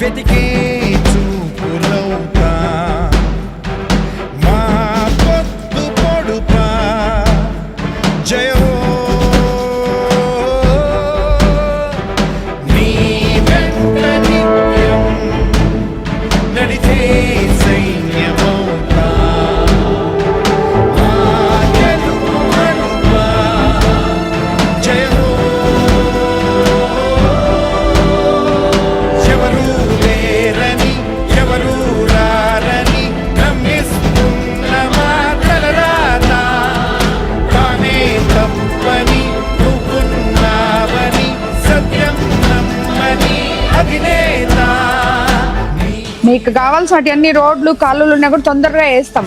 వెతికే చూపులవుతా మా పొత్తు పొడుపా జయో మీకు కావాల్సిన అన్ని రోడ్లు కాలువలు ఉన్నా కూడా తొందరగా వేస్తాం.